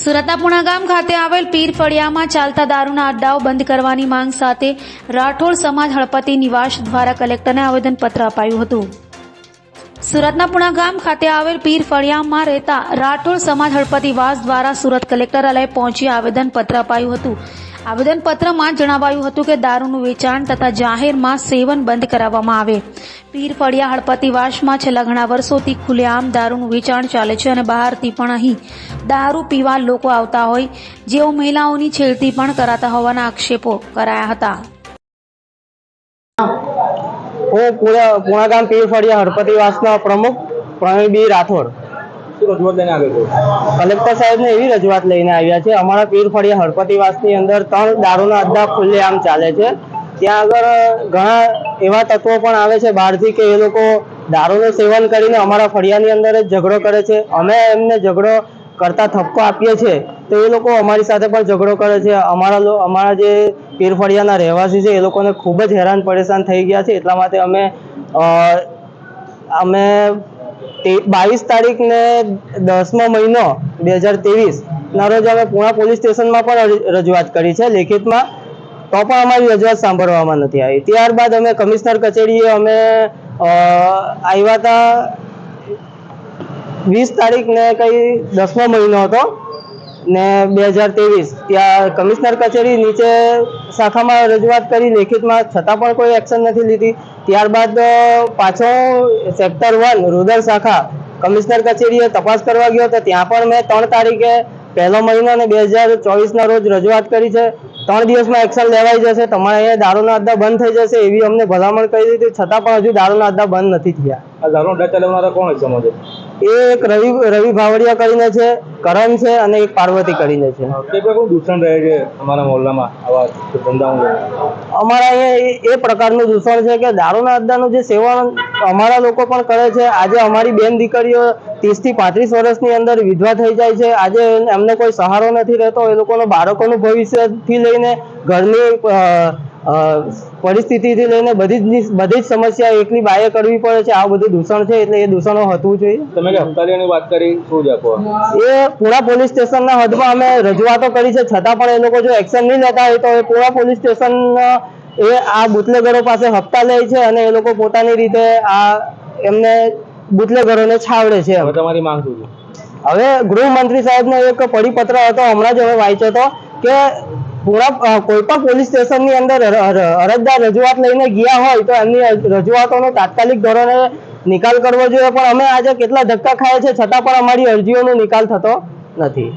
સુરતના પુણા ગામ ખાતે આવેલ પીર ફળિયામાં ચાલતા દારૂના અડ્ડાઓ બંધ કરવાની માંગ સાથે રાઠોડ સમાજ હળપતિ નિવાસ દ્વારા કલેક્ટરને આવેદનપત્ર અપાયું હતું. સુરતના પુણા ગામ ખાતે આવેલ પીર ફળિયામાં રહેતા રાઠોડ સમાજ હળપતિ વાસ દ્વારા સુરત કલેક્ટરાલય પહોંચી આવેદનપત્ર અપાયું હતું. આવેદનપત્રમાં જણાવાયું હતું કે દારૂનું વેચાણ તથા જાહેરમાં સેવન બંધ કરાવવામાં આવે. પીર ફળિયા હળપતિવાસમાં છેલ્લા ઘણા વર્ષોથી ખુલ્લેઆમ દારૂનું વેચાણ ચાલે છે અને બહારથી પણ અહીં દારૂ પીવા લોકો આવતા હોય, જેઓ મહિલાઓની છેડતી પણ કરાતા હોવાના આક્ષેપો કરાયા હતા. હું પુણા પુણા ગામ પીર ફળિયા હળપતિવાસના પ્રમુખ પ્રવીણબી રાઠોડ. શું રજૂઆત લઈને આવ્યો છો? કલેક્ટર સાહેબને એવી રજૂઆત લઈને આવ્યા છે અમારા પીર ફળિયા હળપતિવાસની અંદર ત્રણ દારૂના અડ્ડા ખુલ્લેઆમ ચાલે છે. ત્યાં આગળ ઘણા એવા તત્વો પણ આવે છે બહારથી કે એ લોકો દારૂનું સેવન કરીને અમારા ફળિયાની અંદર જ ઝઘડો કરે છે. અમે એમને ઝઘડો કરતા ઠપકો આપીએ છીએ તો એ લોકો અમારી સાથે પણ ઝઘડો કરે છે. અમારા અમારા જે પીર ફળિયાના રહેવાસી છે એ લોકોને ખૂબ જ હેરાન પરેશાન થઈ ગયા છે. એટલા માટે અમે અ, અમે બાવીસ તારીખ ને દસમો મહિનો બે હજાર ત્રેવીસ ના રોજ અમે પુણા પોલીસ સ્ટેશનમાં પણ રજૂઆત કરી છે લેખિતમાં. તો પણ અમારી રજૂઆત સાંભળવામાં નથી આવી. ત્યારબાદ અમે કમિશનર કચેરીએ અમે આવ્યા હતા વીસ તારીખ ને કઈ દસમો મહિનો હતો. ને બે હજાર ત્રેવીસ, ત્યાં કમિશનર કચેરી નીચે શાખામાં રજૂઆત કરી, લેખિતમાં છતાં પણ કોઈ એક્શન નથી લીધી. ત્યારબાદ પાછો સેક્ટર વન, રૂરલ શાખા, કમિશનર કચેરીએ તપાસ કરવા ગયો તો ત્યાં પણ મેં ત્રણ તારીખે પહેલો મહિનો અને બે હજાર ચોવીસના રોજ રજૂઆત કરી છે. ત્રણ દિવસમાં એક્શન લેવાઈ જશે, તમારે અહીંયા દારૂના અડ્ડા બંધ થઈ જશે એવી અમને ભલામણ કરી દીધી. છતાં પણ હજુ દારૂના અડ્ડા બંધ નથી થયા. આ દારૂ અડ્ડા ચલાવનારા કોણ છે સમાજે એ એક રવિ રવિ ભાવડિયા કરીને છે કરણ છે અને એક પાર્વતી કરીને છે. તે કોઈ દૂષણ રહે છે અમારા મોહલ્લામાં આવા ધંધાઓ અમારા અહીંયા એ- એ પ્રકારનું દૂષણ છે કે દારૂના અડ્ડાનું જે સેવન અમારા લોકો પણ કરે છે. આજે અમારી બેન દીકરીઓ ત્રીસથી પાંત્રીસ વર્ષની અંદર વિધવા થઈ જાય છે. આજે એમને કોઈ સહારો નથી રહેતો. એ લોકોનો બાળકોનું ભવિષ્યથી લઈને ઘરની પરિસ્થિતિથી લઈને બધી જ બધી જ સમસ્યા એકની બાએ કરવી પડે છે. આ બધું દૂષણ છે એટલે એ દૂષણો હટવું જોઈએ. તમે કે વાત કરી શું આપો? એ પુણા પોલીસ સ્ટેશનના હદમાં અમે રજૂઆતો કરી છે. છતાં પણ એ લોકો જો એક્શન નહીં લેતા હોય તો એ પુણા પોલીસ સ્ટેશન એ આ બુટલેગરો પાસે હપ્તા લે છે અને એ લોકો પોતાની રીતે આ એમને બુટલેગરોને છાવડે છે હવે તમારી માંગ શું છે? હવે ગૃહમંત્રી સાહેબનો એક પરિપત્ર હતો હમણાં જ હવે વાંચ્યો હતો કે અ, કોઈ પણ પોલીસ સ્ટેશનની અંદર અર- અર- અરજદાર રજૂઆત લઈને ગયા હોય તો એમની રજૂઆતોનો તાત્કાલિક ધોરણે નિકાલ કરવો જોઈએ. પણ અમે આજે કેટલા ધક્કા ખાય છે છતાં પણ અમારી અરજીઓનો નિકાલ થતો નથી.